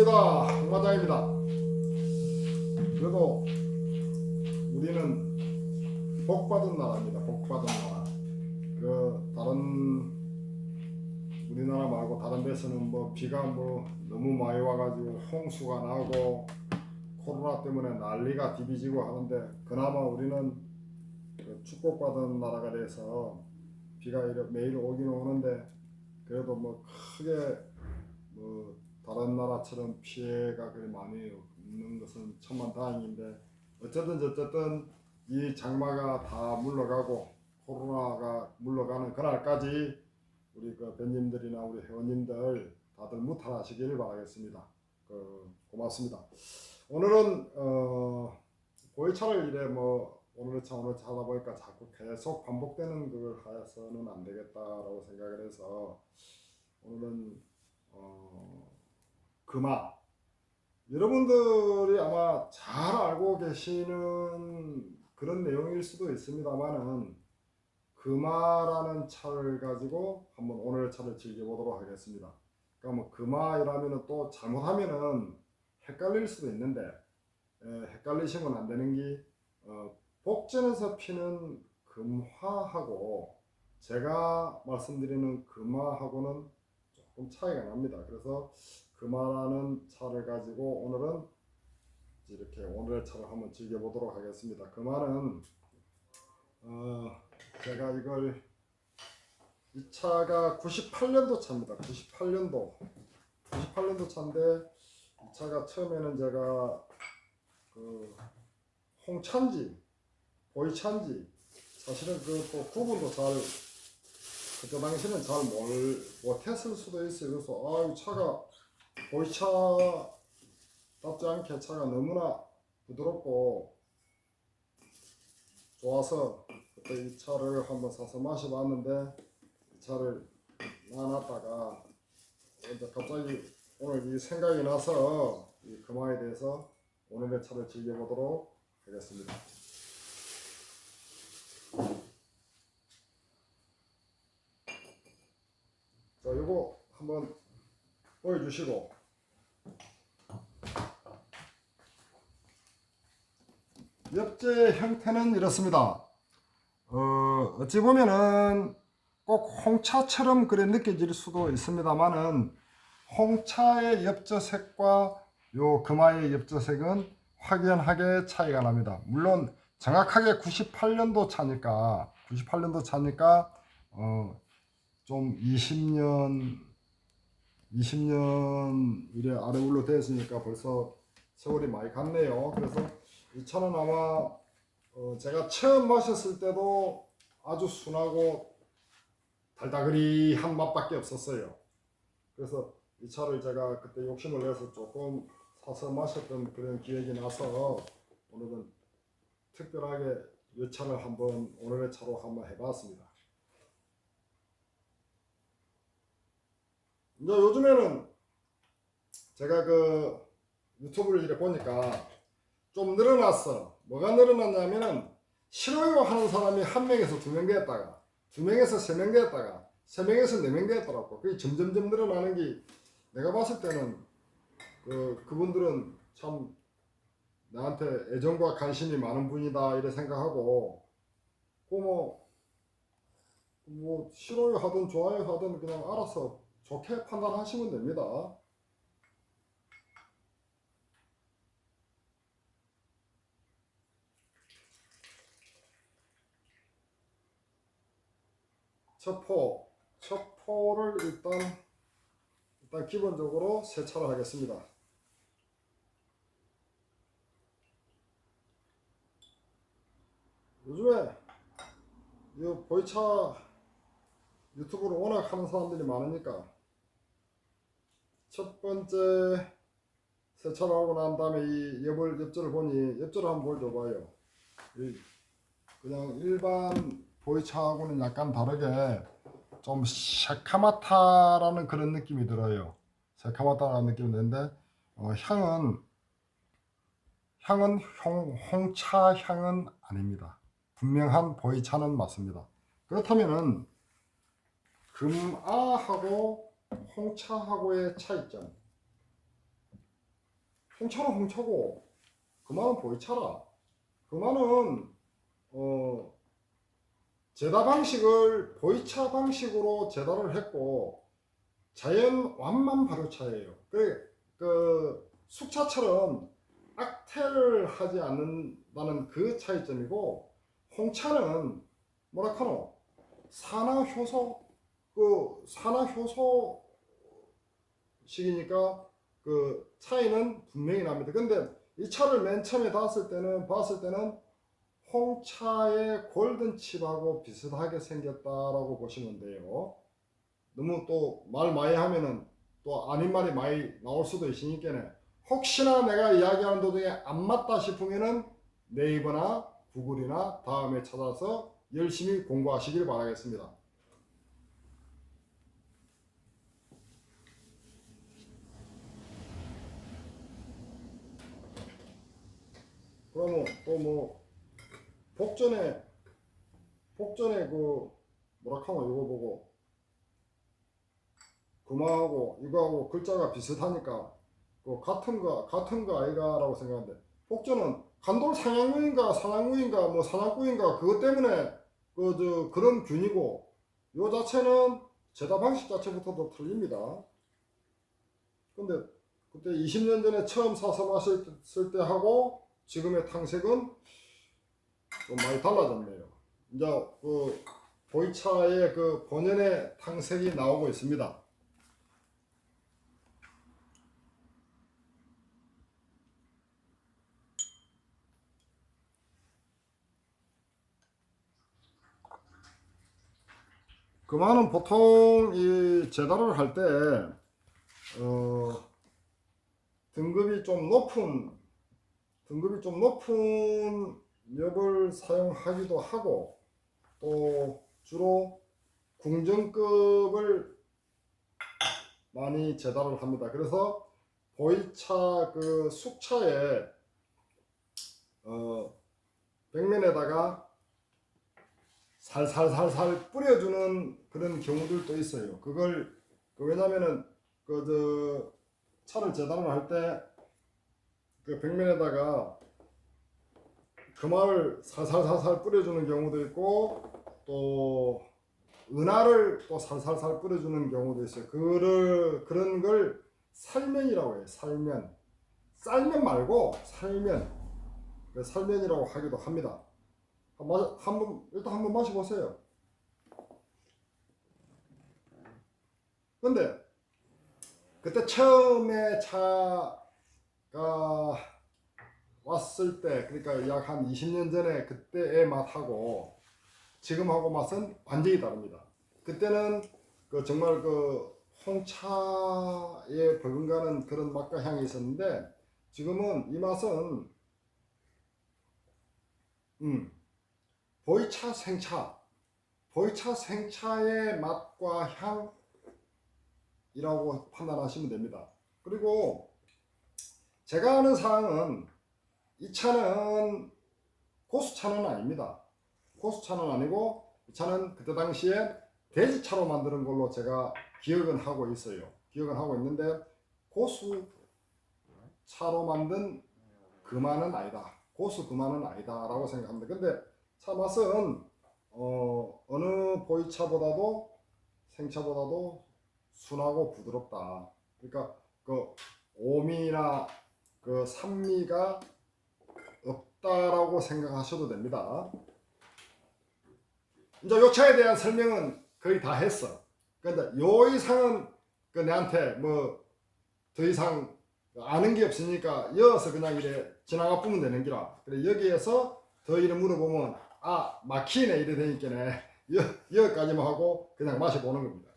반갑습니다. 홍마장입니다. 그래도 우리는 복받은 나라입니다. 복받은 나라. 그 다른 우리나라 말고 다른 데서는 뭐 비가 뭐 너무 많이 와가지고 홍수가 나고 코로나 때문에 난리가 디비지고 하는데 그나마 우리는 그 축복받은 나라가 돼서 비가 매일 오긴 오는데 그래도 뭐 크게 뭐 다른 나라처럼 피해가 그리 많이 없는 것은 천만다행인데 어쨌든 어쨌든 이 장마가 다 물러가고 코로나가 물러가는 그날까지 우리 그 벤님들이나 우리 회원님들 다들 무탈하시길 바라겠습니다. 그 고맙습니다. 오늘은 어 보이차를 이래 뭐 오늘의 차 오늘 차 하다 보니까 자꾸 계속 반복되는 그걸 하여서는 안 되겠다라고 생각을 해서 오늘은 어 금화 여러분들이 아마 잘 알고 계시는 그런 내용일 수도 있습니다만은 금화라는 차를 가지고 한번 오늘 차를 즐겨보도록 하겠습니다. 그러니까 뭐 금화이라면은 또 잘못하면은 헷갈릴 수도 있는데 에, 헷갈리시면 안 되는 게 어, 복전에서 피는 금화하고 제가 말씀드리는 금화하고는 조금 차이가 납니다. 그래서 금화라는 차를 가지고 오늘은 이렇게 오늘의 차를 한번 즐겨보도록 하겠습니다. 금화는 어, 제가 이걸 이 차가 98년도 차입니다. 98년도 98년도 차인데 이 차가 처음에는 제가 그 홍찬지 보이찬지 사실은 그또 구분도 잘 그때 당시는 잘 뭘 못했을 수도 있어요. 그래서 아이 차가 보이차답지 않게 차가 너무나 부드럽고 좋아서 그때 이 차를 한번 사서 마셔봤는데 이 차를 놔놨다가 이제 갑자기 오늘 이 생각이 나서 이 금화에 대해서 오늘의 차를 즐겨보도록 하겠습니다. 자, 요거 한번 보여주시고 옆제 형태는 이렇습니다. 어, 어찌 보면은 꼭 홍차처럼 그래 느껴질 수도 있습니다만은 홍차의 엽저색과 요 금화의 엽저색은 확연하게 차이가 납니다. 물론 정확하게 98년도 차니까 98년도 차니까 어, 좀 20년 20년 이래 아래 울로 됐으니까 벌써 세월이 많이 갔네요. 그래서 이 차는 아마 어, 제가 처음 마셨을 때도 아주 순하고 달다그리한 맛밖에 없었어요. 그래서 이 차를 제가 그때 욕심을 내서 조금 사서 마셨던 그런 기억이 나서 오늘은 특별하게 이 차를 한번 오늘의 차로 한번 해봤습니다. 이제 요즘에는 제가 그 유튜브를 이렇게 보니까 좀 늘어났어. 뭐가 늘어났냐면은 싫어요 하는 사람이 한 명에서 두명 됐다가 두 명에서 세명 됐다가 세 명에서 네명 됐더라고. 그게 점점점 늘어나는 게 내가 봤을 때는 그 그분들은 참 나한테 애정과 관심이 많은 분이다 이래 생각하고 그뭐 뭐 싫어요 하든 좋아요 하든 그냥 알아서 좋게 판단하시면 됩니다. 첩포, 첩포를 일단 일단 기본적으로 세차를 하겠습니다. 요즘에 이 보이차 유튜브를 워낙 하는 사람들이 많으니까 첫 번째 세차를 하고 난 다음에 이 옆을 옆절을 보니 옆절을 한번 보여줘봐요. 이 그냥 일반 보이차하고는 약간 다르게 좀 새카마타라는 그런 느낌이 들어요. 새카마타라는 느낌이 드는데 어, 향은 향은 홍, 홍차 향은 아닙니다. 분명한 보이차는 맞습니다. 그렇다면은 금아하고 홍차하고의 차이점. 홍차는 홍차고 그만은 보이차라. 어 제다 방식을 보이차 방식으로 제다를 했고 자연 완만 발효차예요. 그, 그 숙차처럼 악태를 하지 않는다는 그 차이점이고 홍차는 뭐라카노 산화 효소 그 산화 효소 식이니까 그 차이는 분명히 납니다. 근데 이 차를 맨 처음에 봤을 때는 봤을 때는 홍차의 골든칩하고 비슷하게 생겼다라고 보시면 돼요. 너무 또 말 많이 하면은 또 아닌 말이 많이 나올 수도 있으니까네. 혹시나 내가 이야기하는 도중에 안 맞다 싶으면은 네이버나 구글이나 다음에 찾아서 열심히 공부하시길 바라겠습니다. 그러면 또뭐 복전에 복전에 그 뭐라 카노 이거 보고 그마하고 이거하고 글자가 비슷하니까 그 같은 거 같은 거 아이가라고 생각하는데 복전은 간돌 상향구인가 산양구인가 뭐 산악구인가 그것 때문에 그 저 그런 균이고 요 자체는 제다 방식 자체부터도 틀립니다. 근데 그때 20년 전에 처음 사서 마셨을 때 하고 지금의 탕색은 좀 많이 달라졌네요. 이제 그 보이차의 그 본연의 탕색이 나오고 있습니다. 그만은 보통 이 제다를 할때 어, 등급이 좀 높은 등급이 좀 높은 엽을 사용하기도 하고 또 주로 궁정급을 많이 제다를 합니다. 그래서 보이차 그 숙차에 어, 백면에다가 살살살살 뿌려주는 그런 경우들도 있어요. 그걸 그 왜냐면은 그 저 차를 재단을 할 때그 벽면에다가 금화를 살살살살 뿌려주는 경우도 있고 또 은하를 또 살살살 뿌려주는 경우도 있어요. 그를 그런 걸 살면이라고 해요. 살면 쌀면 말고 살면 그 살면이라고 하기도 합니다. 한번 한번 일단 한번 마셔보세요. 근데 그때 처음에 차가 왔을 때 그러니까 약 한 20년 전에 그때의 맛하고 지금하고 맛은 완전히 다릅니다. 그때는 그 정말 그 홍차에 버금가는 그런 맛과 향이 있었는데 지금은 이 맛은 음 보이차 생차, 보이차 생차의 맛과 향이라고 판단하시면 됩니다. 그리고 제가 아는 사항은 이 차는 고수차는 아닙니다. 고수차는 아니고 이 차는 그때 당시에 돼지차로 만드는 걸로 제가 기억은 하고 있어요. 기억은 하고 있는데 고수차로 만든 금화는 아니다. 고수 금화는 아니다 라고 생각합니다. 근데 차 맛은 어, 어느 보이차보다도 생차보다도 순하고 부드럽다. 그러니까 그 오미나 그 산미가 없다라고 생각하셔도 됩니다. 이제 요 차에 대한 설명은 거의 다 했어. 근데 요 이상은 그 내한테 뭐 더 이상 아는 게 없으니까 이어서 그냥 이래 지나가 보면 되는 기라. 그래 여기에서 더 이래 물어보면 아 막히네 이래 되니까네 여, 여기까지만 하고 그냥 마셔보는 겁니다.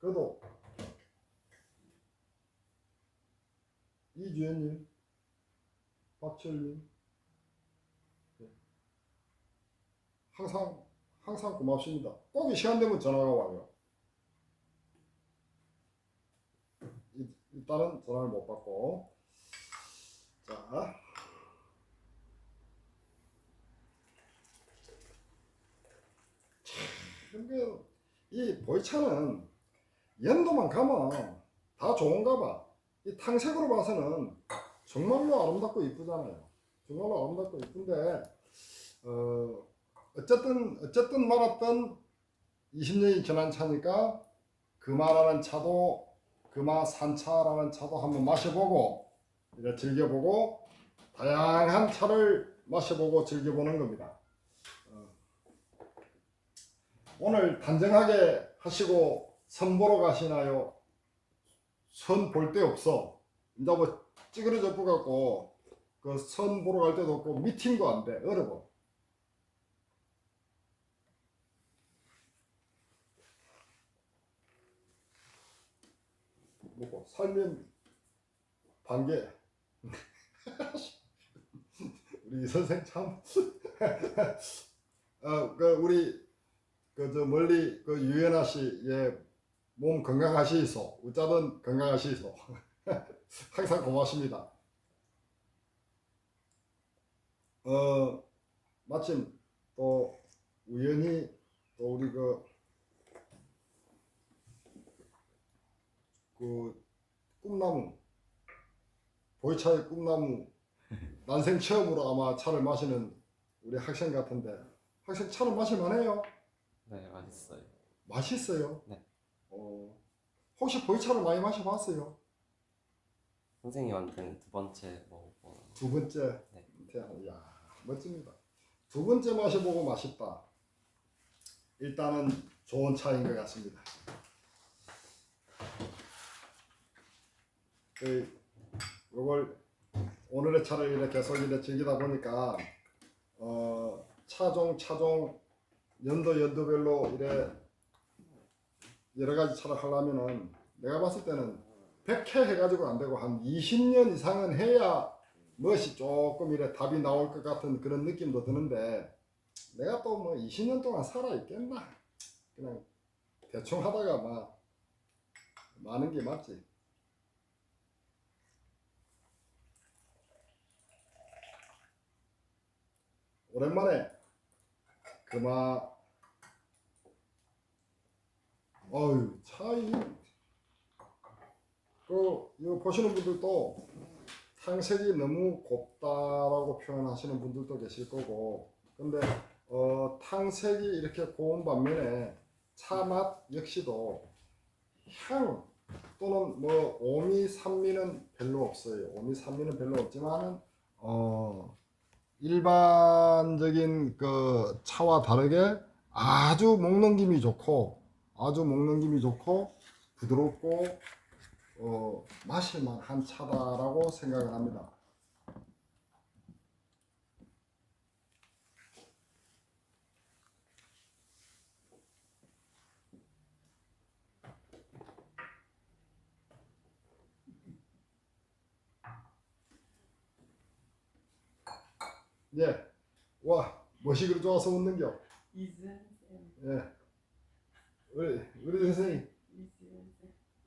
그래도 이주연님, 박철님 네. 항상 항상 고맙습니다. 꼭 이 시간 되면 전화가 와요. 일- 일단은 전화를 못 받고 자 참, 그, 이 보이차는 연도만 가면 다 좋은가 봐. 이 탕색으로 봐서는 정말로 아름답고 이쁘잖아요. 정말로 아름답고 이쁜데 어 어쨌든 어쨌든 말았던 20년이 지난 차니까 금화라는 차도 금화 산차라는 차도 한번 마셔보고 이제 즐겨보고 다양한 차를 마셔보고 즐겨보는 겁니다. 어, 오늘 단정하게 하시고 선 보러 가시나요? 선 볼 데 없어. 이제 뭐 찌그러져 갖고 그 선 보러 갈 데도 없고 미팅도 안 돼. 어려워. 뭐고 살면 반개. 우리 선생 참. 어, 그 우리 그 저 멀리 그 유연아 씨의 몸 건강하시소. 어쩌든 건강하시소. 항상 고맙습니다. 어 마침 또 우연히 또 우리 그, 그 꿈나무 보이차의 꿈나무 난생 처음으로 아마 차를 마시는 우리 학생 같은데 학생 차를 마실만 해요. 네, 맛있어요. 맛있어요. 네. 어, 혹시 보이차를 많이 마셔봤어요? 선생님한테는 두 번째 먹어보는 두 번째. 네. 태양, 야 멋집니다. 두 번째 마셔보고 맛있다. 일단은 좋은 차인 것 같습니다. 그 요걸 오늘의 차를 이렇게 계속 이렇게 즐기다 보니까 어 차종 차종 연도 연도별로 이래 여러 가지 차를 하려면은 내가 봤을 때는 100회 해가지고 안 되고 한 20년 이상은 해야 무엇이 조금 이래 답이 나올 것 같은 그런 느낌도 드는데 내가 또 뭐 20년 동안 살아 있겠나? 그냥 대충 하다가 막 많은 게 맞지. 오랜만에 그마 어유 차이. 그 이거 보시는 분들도 탕색이 너무 곱다라고 표현하시는 분들도 계실 거고. 근데 어, 탕색이 이렇게 고운 반면에 차맛 역시도 향 또는 뭐 오미 산미는 별로 없어요. 오미 산미는 별로 없지만 어 일반적인 그 차와 다르게 아주 먹는 김이 좋고 아주 먹는 김이 좋고 부드럽고 어, 마실만한 차다라고 생각을 합니다. 예, 와, 멋이 그리 좋아서 웃는겨. 쌤, 예, 우리 우리 선생님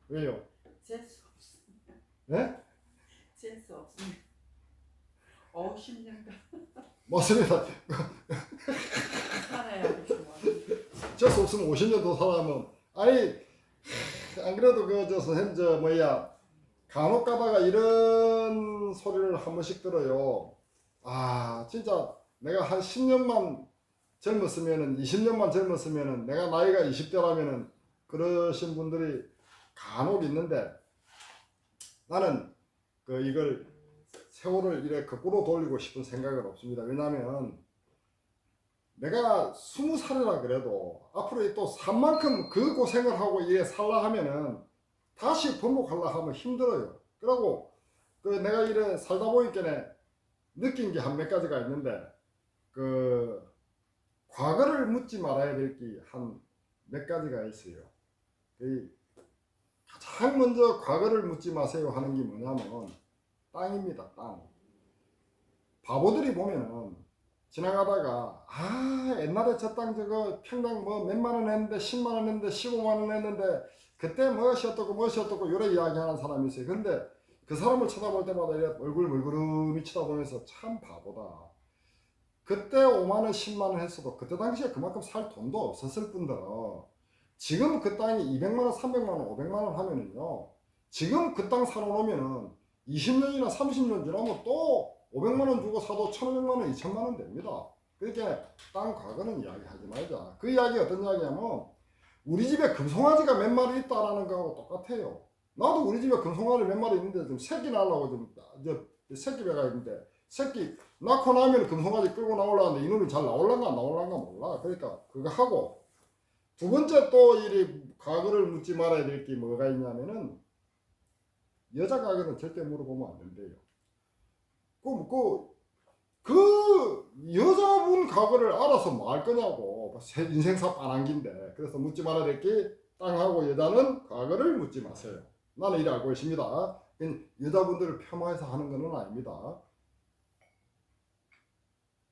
왜요? 재수 없습니다. 예? 재수 없습니다. 어, 10년간 맞습니다. 살아야. 재수 없으면 50년 더 살아면 아니 안 그래도 그저 선생님 저 뭐야 간혹 가다가 이런 소리를 한 번씩 들어요. 아 진짜 내가 한 10년만 젊었으면은 20년만 젊었으면은 내가 나이가 20대라면은 그러신 분들이 간혹 있는데 나는 그 이걸 세월을 이래 거꾸로 돌리고 싶은 생각은 없습니다. 왜냐하면 내가 스무 살이라 그래도 앞으로 또 산만큼 그 고생을 하고 이래 살라 하면은 다시 번복하려 하면 힘들어요. 그러고 그 내가 이래 살다 보니까 느낀 게 한 몇 가지가 있는데 그 과거를 묻지 말아야 될 게 한 몇 가지가 있어요. 그 가장 먼저 과거를 묻지 마세요 하는 게 뭐냐면 땅입니다. 땅. 바보들이 보면은 지나가다가 아 옛날에 저 땅 저거 평당 뭐 몇만 원 했는데 10만 원 했는데 15만 원 했는데 그때 무엇이 어떻고 무엇이 어떻고 요래 이야기하는 사람이 있어요 근데 그 사람을 쳐다볼 때마다 얼굴 물그름이 쳐다보면서 참 바보다 그때 5만 원 10만 원 했어도 그때 당시에 그만큼 살 돈도 없었을 뿐더러 지금 그 땅이 200만 원, 300만 원, 500만 원 하면은요. 지금 그 땅 사놓으면은 20년이나 30년 지나면 또 500만 원 주고 사도 1,500만 원, 2천만 원 됩니다. 그러니까 땅 과거는 이야기하지 말자. 그 이야기 어떤 이야기냐면 우리 집에 금송아지가 몇 마리 있다라는 거하고 똑같아요. 나도 우리 집에 금송아지 몇 마리 있는데 지금 새끼 낳으려고 지금 저 새끼 배가 있는데 새끼 낳고 나면 금송아지 끌고 나오려는데 이놈이 잘 나올란가 안 나올란가 몰라. 그러니까 그거 하고 두 번째 또이 과거를 묻지 말아야 될 게 뭐가 있냐면은 여자 과거는 절대 물어보면 안 된대요. 그, 그, 그 여자분 과거를 알아서 뭐 할 거냐고 새 인생사 빠랑긴데 그래서 묻지 말아야 될 게 땅하고 여자는 과거를 묻지 마세요. 나는 이래 알고 있습니다. 여자분들을 폄하해서 하는 것은 아닙니다.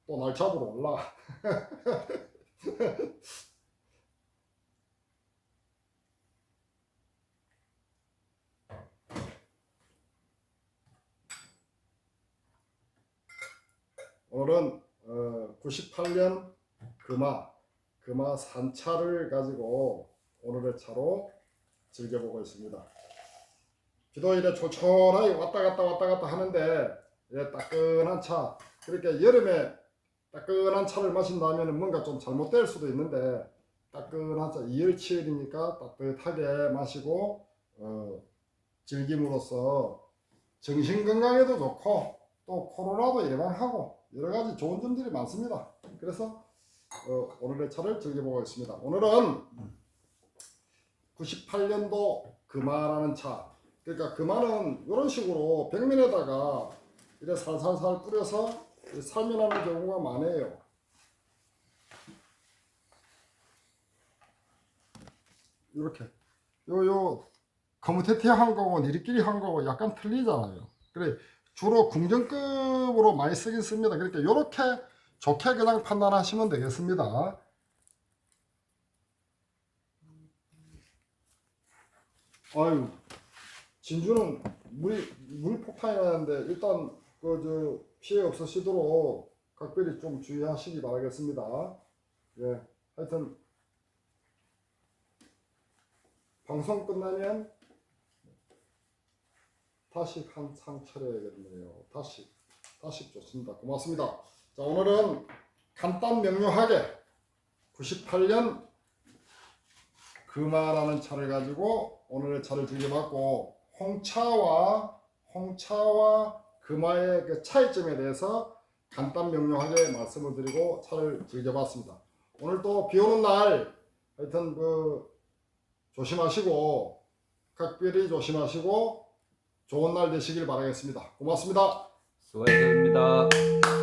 또 날 잡으러 올라. 오늘은 어, 98년 금화 금화 산차를 가지고 오늘의 차로 즐겨보고 있습니다. 이래 초촌하게 왔다 갔다 왔다 갔다 하는데 예, 따끈한 차 그렇게 여름에 따끈한 차를 마신다면 뭔가 좀 잘못될 수도 있는데 따끈한 차 이열치열이니까 따뜻하게 마시고 어, 즐김으로써 정신 건강에도 좋고 또 코로나도 예방하고 여러 가지 좋은 점들이 많습니다. 그래서 어, 오늘의 차를 즐겨보고 있습니다. 오늘은 98년도 금화라는 차. 그러니까 금화는 이런 식으로 벽면에다가 이래 살살살 뿌려서 살면하는 경우가 많아요. 이렇게 요요 거무테테한 거고 니리끼리 한 거고 약간 틀리잖아요. 그래 주로 궁정급으로 많이 쓰긴 씁니다. 그러니까 이렇게 좋게 그냥 판단하시면 되겠습니다. 아유 진주는 물이 물 폭탄이 나는데 일단 그 저 피해 없으시도록 각별히 좀 주의하시기 바라겠습니다. 예, 하여튼 방송 끝나면 다시 한상 차려야겠네요. 다시 다시 좋습니다. 고맙습니다. 자 오늘은 간단 명료하게 98년 금화라는 차를 가지고 오늘의 차를 즐겨봤고 홍차와 홍차와 금화의 그 차이점에 대해서 간단 명료하게 말씀을 드리고 차를 즐겨봤습니다. 오늘 또 비 오는 날 하여튼 그 조심하시고 각별히 조심하시고 좋은 날 되시길 바라겠습니다. 고맙습니다. 수고하셨습니다.